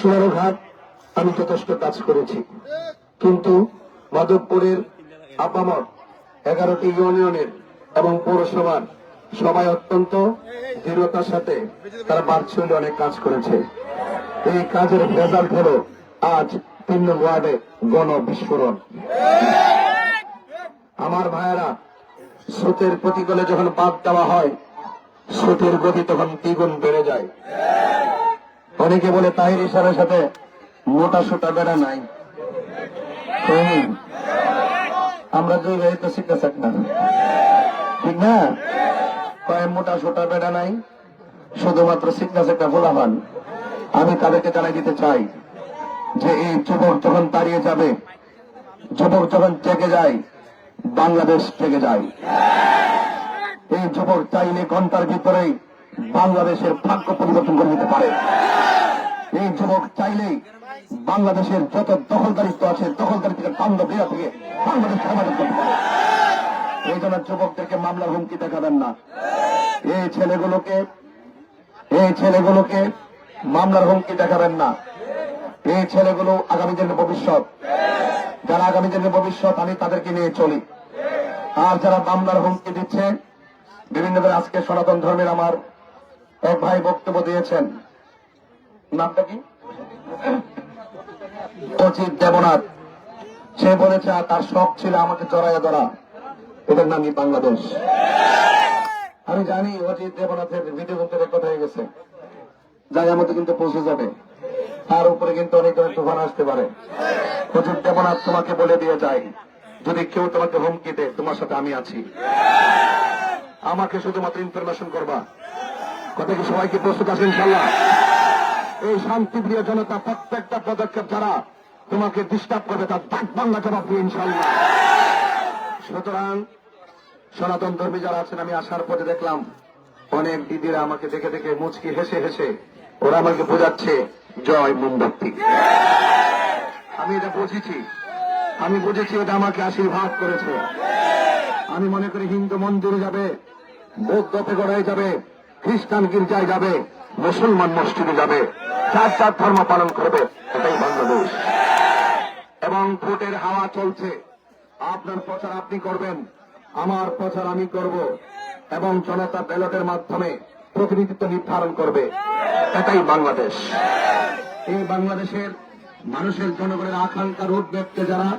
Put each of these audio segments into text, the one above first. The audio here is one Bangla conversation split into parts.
সোনারঘাট আমি যথেষ্ট কাজ করেছি। কিন্তু মাধবপুরের আপামর, এগারোটি ইউনিয়নের এবং পৌরসভার সবাই অত্যন্ত দৃঢ়তার সাথে তারা ভার্চুয়ালি অনেক কাজ করেছে। এই কাজের রেজাল্ট হলো আজ তিন ওয়ার্ডে গণ বিস্ফোরণ। আমার ভাইয়েরা, স্রোতের প্রতিকূলে যখন বাদ দেওয়া হয়, স্রোতের গতি তখন দ্বিগুণ বেড়ে যায়। অনেকে বলে তাহির ইশারের সাথে মোটা সোটা বেড়া নাই। আমরা দুই ভাই তো শিখতে চাক না। ঠিক না? কয়, মোটা সোটা বেড়া নাই, শুধুমাত্র চাকটা বলা হন আমি তাদেরকে জানাই দিতে চাই যে এই যুবক যখন তাড়িয়ে যাবে, যুবক যখন জেগে যায়, বাংলাদেশ জেগে যায়। এই যুবক চাইলে ঘণ্টার ভিতরেই বাংলাদেশের ভাগ্য পরিবর্তন করে দিতে পারে। এই যুবক চাইলেই বাংলাদেশের যত দখলদারিত্ব আছে, দখলদারি থেকে বাংলা থেকে বাংলাদেশ করতে পারে এই জন্য যুবকদেরকে মামলার হুমকি দেখাবেন না। এই ছেলেগুলোকে এই ছেলেগুলোকে মামলার হুমকি দেখাবেন না। এই ছেলেগুলো আগামী দিনের ভবিষ্যৎ। যারা আগামী দিনের ভবিষ্যৎ, আমি তাদেরকে নিয়ে চলি। আর যারা মামলার হুমকি দিচ্ছে, বিভিন্ন আজকে সনাতন ধর্মের আমার এক ভাই বক্তব্য দিয়েছেন। নামটা কি? অচিত দেবনাথ। সে বলেছে তার শখ ছিল আমাকে জড়াইয়া ধরা। এদের নামই বাংলাদেশ। আমি জানি অজিত দেবনাথের ভিডিও কিন্তু রেকর্ড হয়ে গেছে। যাই আমাদের কিন্তু পৌঁছে যাবে। তার উপরে কিন্তু অনেক ধরনের তুফান আসতে পারে। অজিত দেবনাথ তোমাকে বলে দিয়ে যায়, যদি কেউ তোমাকে হুমকি দেয়, তোমার সাথে আমি আছি। আমাকে শুধুমাত্র ইনফরমেশন করবা। কথা কি সবাইকে প্রস্তুত আছে ইনশাল্লাহ এই শান্তিপ্রিয় জনতা, প্রত্যেকটা পদক্ষেপ ছাড়া তোমাকে ডিস্টার্ব করবে তার ডাক বাংলা জবাব দিয়ে ইনশাল্লাহ সুতরাং সনাতন ধর্মী যারা আছেন, আমি আসার পরে দেখলাম, অনেক দিদিরা আমাকে দেখে দেখে মুচকি হেসে হেসে ওরা আমাকে বোঝাচ্ছে, জয় মোমবাতি। আমি এটা বুঝেছি। আমি বুঝেছি এটা আমাকে আশীর্বাদ করেছে। আমি মনে করি হিন্দু মন্দিরে যাবে, বৌদ্ধ পেগড়ায় যাবে, খ্রিস্টান গির্জায় যাবে, মুসলমান মসজিদে যাবে। যার যার ধর্ম পালন করবে, এটাই বাংলাদেশ। এবং ভোটের হাওয়া চলছে। আপনার প্রচার আপনি করবেন, আমার প্রচার আমি করব, এবং জনতা ব্যালটের মাধ্যমে প্রতিনিধিত্ব নির্ধারণ করবে। এটাই বাংলাদেশ। এই বাংলাদেশের মানুষের জনগণের আকাঙ্ক্ষার উদ্বেগকে যারা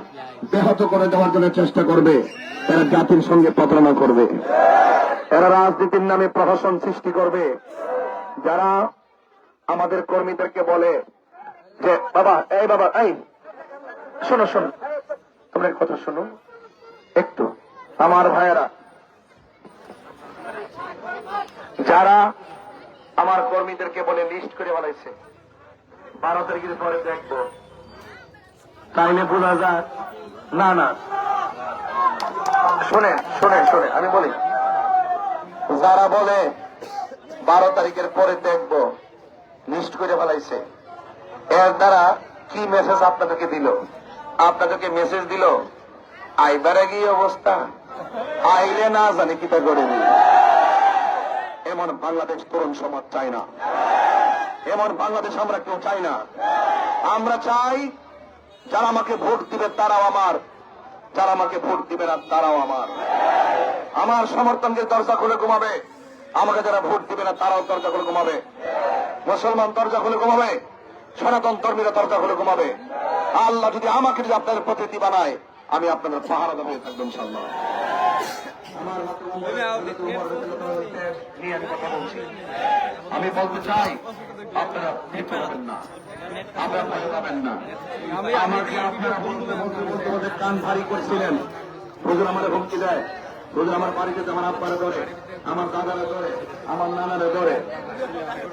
ব্যাহত করে দেওয়ার জন্য চেষ্টা করবে, তারা জাতির সঙ্গে প্রতারণা করবে। এরা রাজনীতির নামে প্রহসন সৃষ্টি করবে। যারা আমাদের কর্মীদেরকে বলে যে, বাবা, এই বাবা, এই। শোনো শোনো। তোমরা কথা শোনো। একটু, আমার ভাইয়েরা। যারা আমার কর্মীদেরকে বলে লিস্ট করে বলাইছে বারো তারিখের পরে দেখব। তাইলে বোঝা যায় না না। শোনেন শোনেন শোনেন, আমি বলি। যারা বলে বারো তারিখের পরে দেখব লিস্ট করে ফেলাইছে। এর দ্বারা কি মেসেজ আপনাদেরকে দিল? আপনাদেরকে মেসেজ দিল, আইবারে কি অবস্থা? আইলে না জানি কিতা করে দিল এমন বাংলাদেশ তরুণ সমাজ চাই না। এমন বাংলাদেশ আমরা কেউ চাই না। আমরা চাই, যারা আমাকে ভোট দিবে তারাও আমার। যারা আমাকে ভোট দিবে না তারাও আমার। আমার সমর্থনকে দরজা খুলে ঘুমাবে। আমাকে যারা ভোট দিবে না তারাও দরজা খুলে ঘুমাবে। মুসলমান দরজা খুলে ঘুমাবে, সনাতন ধর্মীরা দরজা খুলে ঘুমাবে। আল্লাহ যদি আমাকে যদি আপনাদের প্রতিনিধি বানায়, আমি আপনাদের পাহারা দেবো থাকবেন ইনশাল্লাহ আমি বলতে চাই, আপনারা কান ভারী করছিলেন। হুজুর আমার হুমকি দেয়। হুজুর আমার বাড়িতে আমার আব্বারা ধরে, আমার দাদারা ধরে, আমার নানারা ধরে।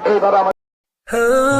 এইভাবে Oh.